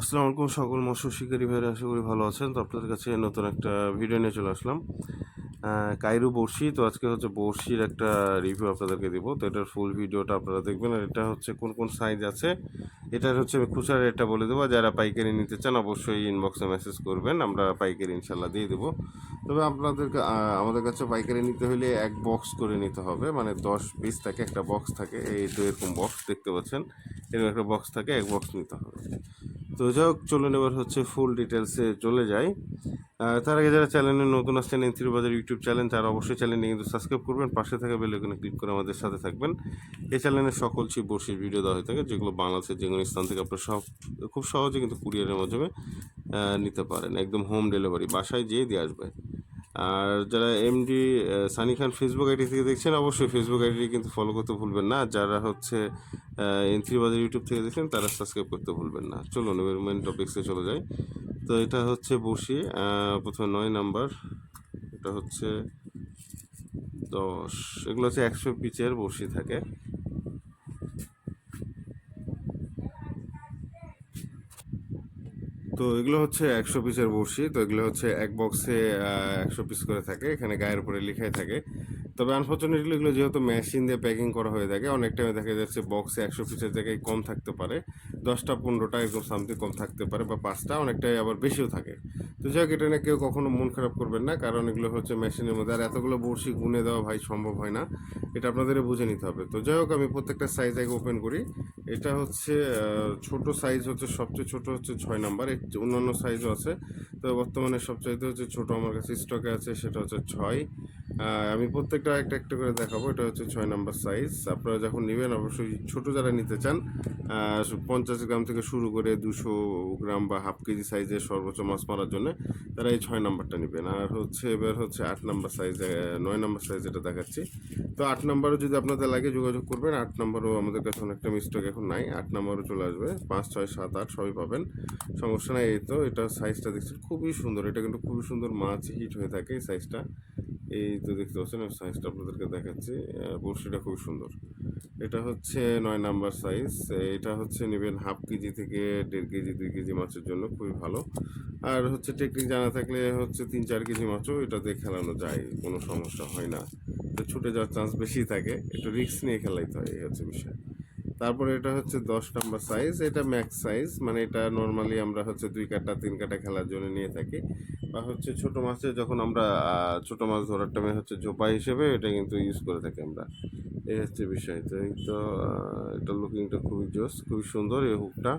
আসসালামু আলাইকুম সকল মৎস্য শিকারী ভাইরা, আশা করি ভালো আছেন। তো আপনাদের কাছে নতুন একটা ভিডিও নিয়ে চলে আসলাম। কাইরু বড়শি। তো আজকে হচ্ছে বড়শির একটা রিভিউ আপনাদেরকে দিব। তো এটার ফুল ভিডিওটা আপনারা দেখবেন। আর এটা হচ্ছে কোন কোন সাইজ আছে, এটার হচ্ছে আমি খুচরা রেটটা বলে দেবো। যারা পাইকারি নিতে চান, অবশ্যই ইনবক্সে মেসেজ করবেন। আমরা পাইকারি ইনশাল্লাহ দিয়ে দেবো। তবে আপনাদেরকে আমাদের কাছে পাইকারি নিতে হলে এক বক্স করে নিতে হবে। মানে দশ পিস থাকে, একটা বক্স থাকে। এই তো এরকম বক্স দেখতে পাচ্ছেন। এরকম একটা বক্স থাকে, এক বক্স নিতে হবে। তো যাই হোক চলুন এবার হচ্ছে ফুল ডিটেলসে চলে যাই। তার আগে যারা চ্যানেলে নতুন আসছেন থ্রি বাজার ইউটিউব চ্যানেল তারা অবশ্যই চ্যানেলটি কিন্তু সাবস্ক্রাইব করবেন। পাশে থাকা বেল ওখানে ক্লিক করে আমাদের সাথে থাকবেন। এই চ্যানেলে সকল সেই বসে ভিডিও দেওয়া হয়ে থাকে, যেগুলো বাংলাদেশের যে কোনো স্থান থেকে আপনারা সব, খুব সহজে কিন্তু কুরিয়ারের মাধ্যমে নিতে পারেন। একদম হোম ডেলিভারি বাসায় যেয়ে দিয়ে আসবে আর যারা MD Sunny Khan Facebook ID থেকে দেখছেন, অবশ্যই ফেসবুক আইডি কিন্তু ফলো করতে ভুলবেন না। যারা হচ্ছে এন্ট্রি বাজার ইউটিউব থেকে দেখছেন, তারা সাবস্ক্রাইব করতে ভুলবেন না। চলুন, এবার মেন টপিক্সে চলে যাই। তো এটা হচ্ছে বসি প্রথমে নয় নাম্বার, এটা হচ্ছে দশ। এগুলো হচ্ছে একশো পিচের বসি থাকে। তো এগুলো হচ্ছে একশো পিসের বড়শি। তো এগুলো হচ্ছে এক বক্সে একশো পিস করে থাকে। এখানে গায়ের উপরে লেখাই থাকে। তবে আনফর্চুনেটলি এগুলো যেহেতু মেশিন দিয়ে প্যাকিং করা হয়ে থাকে, অনেক টাইমে দেখা যাচ্ছে বক্সে একশো পিসের জায়গায় কম থাকতে পারে, দশটা, পনেরোটা এরকম সামথিং কম থাকতে পারে বা পাঁচটা, অনেকটাই আবার বেশিও থাকে। তো যাই হোক, এটা নিয়ে কেউ কখনো মন খারাপ করবেন না, কারণ এগুলো হচ্ছে মেশিনের মধ্যে, আর এতগুলো বড়শি গুনে দেওয়া ভাই সম্ভব হয় না, এটা আপনাদের বুঝে নিতে হবে। তো যাই হোক, আমি প্রত্যেকটা সাইজ আগে ওপেন করি, এটা হচ্ছে ছোট সাইজ হচ্ছে, সবচেয়ে ছোট হচ্ছে ছয় নাম্বার অন্যান্য সাইজও আছে, তো বর্তমানে সবচাইতে হচ্ছে ছোট আমার কাছে স্টকে আছে, সেটা হচ্ছে ছয়। আমি প্রত্যেকটা একটা একটা করে দেখাবো। এটা হচ্ছে ছয় নাম্বার সাইজ আপনারা যখন নেবেন, অবশ্যই ছোটো যারা নিতে চান পঞ্চাশ গ্রাম থেকে শুরু করে দুশো গ্রাম বা হাফ কেজি সাইজের সর্বোচ্চ মাছ মারার জন্য তারা এই ছয় নাম্বারটা নেবেন। আর হচ্ছে, এবার হচ্ছে আট নাম্বার সাইজ নয় নাম্বার সাইজ যেটা দেখাচ্ছি। তো আট নাম্বারও যদি আপনাদের লাগে যোগাযোগ করবেন, আট নাম্বারও আমাদের কাছে অনেকটা মিস্টেক এখন নাই। আট নাম্বারও চলে আসবে। পাঁচ, ছয়, সাত, আট সবই পাবেন। সমস্যা নাই, এই তো। এটা সাইজটা দেখছি খুবই সুন্দর। এটা কিন্তু খুবই সুন্দর মাছ হিট হয়ে থাকে এই সাইজটা এই তো দেখতে পাচ্ছেন, আমি সাইজটা আপনাদেরকে দেখাচ্ছি। বড়শিটা খুব সুন্দর। এটা হচ্ছে নয় নাম্বার সাইজ এটা হচ্ছে নেবেন হাফ কেজি থেকে দেড় কেজি, দুই কেজি মাছের জন্য, খুবই ভালো। আর হচ্ছে টেকনিক জানা থাকলে হচ্ছে তিন চার কেজি মাছও এটাতে খেলানো যায়, কোনো সমস্যা হয় না। তো ছুটে যাওয়ার চান্স বেশি থাকে। একটু রিস্ক নিয়ে খেলাইতে হয়, এই হচ্ছে বিষয়। তারপরে এটা হচ্ছে দশ নাম্বার সাইজ এটা ম্যাক্স সাইজ মানে এটা নর্মালি আমরা হচ্ছে দুই কাটা তিন কাটা খেলার জন্য নিয়ে থাকি। হচ্ছে ছোট মাছে যখন আমরা ছোট মাছ ধরার টাইমে হচ্ছে জোপা হিসেবে এটা কিন্তু ইউজ করে থাকি আমরা। এই হচ্ছে বিষয়। তো এই তো এটা লুকিংটা খুবই জোস, খুবই সুন্দর এই হুকটা।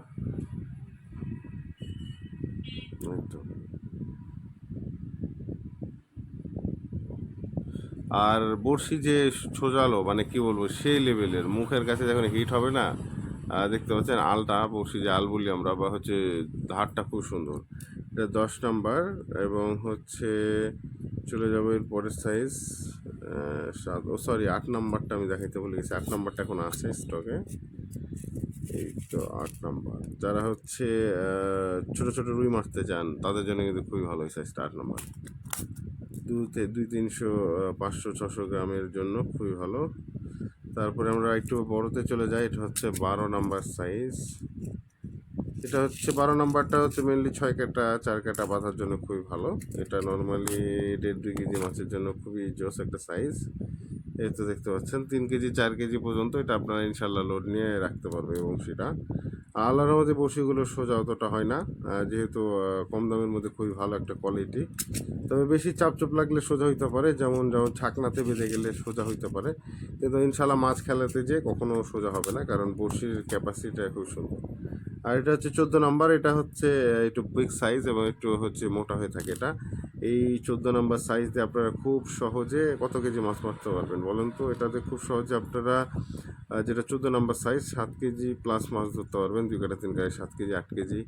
আর বড়শি যে সোজালো মানে কি বলব, সেই লেভেলের মুখের কাছে যখন হিট হবে না দেখতে পাচ্ছেন আলটা, বড়শি যে আল বলি আমরা, বা হচ্ছে ধারটা খুব সুন্দর। এটা দশ নাম্বার এবং হচ্ছে চলে যাব এর পরের সাইজ সাত, ও সরি আট নাম্বারটা আমি দেখাইতে ভুলে গেছি, আট নাম্বারটা এখন আছে স্টকে এই তো আট নাম্বার। যারা হচ্ছে ছোট ছোট রুই মারতে চান, তাদের জন্য কিন্তু খুবই ভালো এই সাইজটা আট নাম্বার। দুই তে- দুই তিনশো পাঁচশো, ছশো গ্রামের জন্য খুবই ভালো। তারপরে আমরা একটু বড়তে চলে যাই, এটা হচ্ছে বারো নাম্বার সাইজ এটা হচ্ছে বারো নাম্বারটা হচ্ছে মেনলি ছয় কাটা, চার কাটা বাঁধার জন্য খুবই ভালো। এটা নর্মালি দেড় দুই কেজি মাছের জন্য খুবই জোস একটা সাইজ এই তো দেখতে পাচ্ছেন, তিন কেজি, চার কেজি পর্যন্ত এটা আপনারা ইনশাল্লাহ লোড নিয়ে রাখতে পারবে এবং সেটা আল্লাহর মধ্যে বসিগুলো সোজা অতটা হয় না যেহেতু কম দামের মধ্যে খুবই ভালো একটা কোয়ালিটি তবে বেশি চাপচুপ লাগলে সোজা হইতে পারে, যেমন যেমন ছাকনাতে বেঁধে গেলে সোজা হইতে পারে। কিন্তু ইনশাল্লাহ মাছ খেলাতে যে কখনো সোজা হবে না, কারণ বড়শির ক্যাপাসিটিটা খুব সুন্দর। আর এটা হচ্ছে চোদ্দ নাম্বার, এটা হচ্ছে একটু বিগ সাইজ এবং একটু হচ্ছে মোটা হয়ে থাকে এটা। এই চোদ্দ নাম্বার সাইজ দিয়ে আপনারা খুব সহজে কত কেজি মাছ মারতে পারবেন বলেন তো? এটাতে খুব সহজে আপনারা যেটা চোদ্দ নম্বর সাইজ সাত কেজি প্লাস মাছ ধরতে পারবেন, দুই কাটা তিন কাটা সাত কেজি, আট কেজি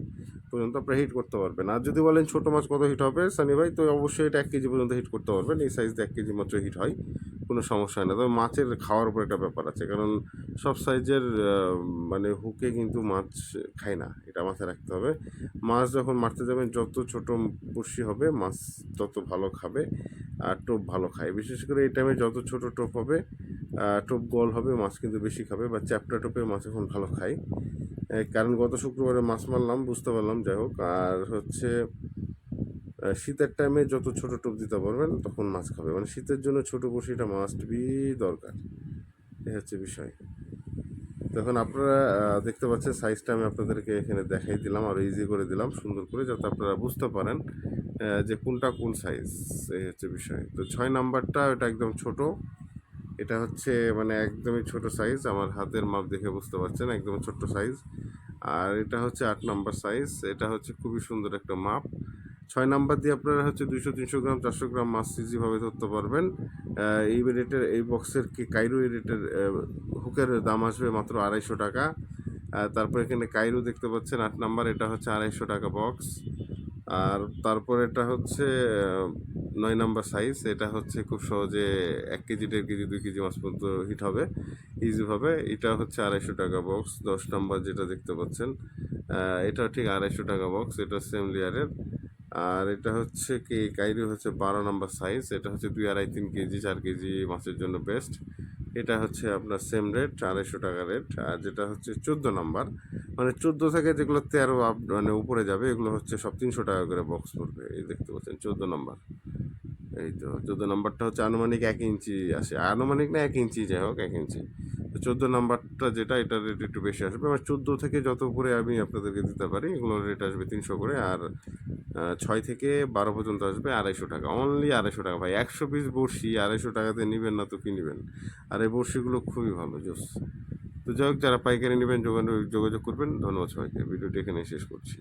পর্যন্ত আপনারা হিট করতে পারবেন। আর যদি বলেন ছোটো মাছ কত হিট হবে, সানি ভাই, তো অবশ্যই এটা এক কেজি পর্যন্ত হিট করতে পারবেন। এই সাইজ এক কেজি মাত্র হিট হয়, কোনো সমস্যা হয় না তবে মাছের খাওয়ার উপর একটা ব্যাপার আছে, কারণ সব সাইজের মানে হুকে কিন্তু মাছ খায় না, এটা মাথায় রাখতে হবে। মাছ যখন মারতে যাবেন, যত ছোট বড়শি হবে, মাছ তত ভালো খাবে আর টোপ ভালো খায়। বিশেষ করে এই টাইমে যত ছোট টোপ হবে টোপ গোল হবে, মাছ কিন্তু বেশি খাবে বা চ্যাপটা টোপে মাছ এখন ভালো খায়। কারণ গত শুক্রবারে মাছ মারলাম, বুঝতে পারলাম, যাই হোক। আর হচ্ছে শীতের টাইমে যত ছোট টোপ দিতে পারবেন, তখন মাছ খাবে। মানে শীতের জন্য ছোট বড়শিটা মাস্ট বি দরকার। এই হচ্ছে বিষয়। তখন আপনারা দেখতে পাচ্ছেন সাইজটা আমি আপনাদেরকে এখানে দেখাই দিলাম, আর ইজি করে দিলাম, সুন্দর করে, যাতে আপনারা বুঝতে পারেন যে কোনটা কোন সাইজ এই হচ্ছে বিষয়। তো ছয় নাম্বারটা ওটা একদম ছোট। এটা হচ্ছে মানে একদমই ছোট সাইজ আমার হাতের মাপ দেখে বুঝতে পারছেন একদম ছোট্ট সাইজ আর এটা হচ্ছে আট নাম্বার সাইজ এটা হচ্ছে খুবই সুন্দর একটা মাপ। ছয় নাম্বার দিয়ে আপনারা হচ্ছে দুইশো, তিনশো গ্রাম, চারশো গ্রাম মাছ ইজিভাবে ধরতে পারবেন। এই রেটের এই বক্সের কি কাইরো রেটের হুকের দাম আসবে মাত্র আড়াইশো টাকা। তারপর এখানে কাইরো দেখতে পাচ্ছেন, আট নাম্বার এটা হচ্ছে আড়াইশো টাকা বক্স আর তারপর এটা হচ্ছে নয় নাম্বার সাইজ এটা হচ্ছে খুব সহজে এক কেজি, দেড় কেজি, দুই কেজি মাছ পর্যন্ত হিট হবে ইজিভাবে এটা হচ্ছে আড়াইশো টাকা বক্স দশ নাম্বার যেটা দেখতে পাচ্ছেন এটা ঠিক আড়াইশো টাকা বক্স এটা সেম লেয়ারের আর এটা হচ্ছে কি, কাইরি হচ্ছে বারো নাম্বার সাইজ এটা হচ্ছে দুই আড়াই, তিন কেজি, চার কেজি মাছের জন্য বেস্ট এটা হচ্ছে আপনার সেম রেট আড়াইশো টাকা রেট আর যেটা হচ্ছে চোদ্দ নাম্বার মানে চোদ্দ থেকে যেগুলো তেরো মানে উপরে যাবে, এগুলো হচ্ছে সব তিনশো টাকা করে বক্স পড়বে, এই দেখতে পাচ্ছেন, চোদ্দ নাম্বার। এই তো, চোদ্দ নম্বরটা হচ্ছে আনুমানিক এক ইঞ্চি আসে। আনুমানিক না এক ইঞ্চি, যাই হোক, এক ইঞ্চি। তো চোদ্দ নাম্বারটা যেটা এটার রেট একটু বেশি আসবে। এবার চোদ্দ থেকে যত উপরে আমি আপনাদেরকে দিতে পারি এগুলোর রেট আসবে তিনশো করে। আর ছয় থেকে বারো পর্যন্ত আসবে আড়াইশো টাকা। অনলি আড়াইশো টাকা। ভাই, একশো পিস বড়শি আড়াইশো টাকাতে নেবেন না তো কি নেবেন? আর এই বড়শিগুলো খুবই ভালো, জোস। তো যাই হোক, যারা পাইকারি নেবেন, যোগাযোগ যোগাযোগ করবেন। ধন্যবাদ সবাইকে। ভিডিওটি এখানে শেষ করছি।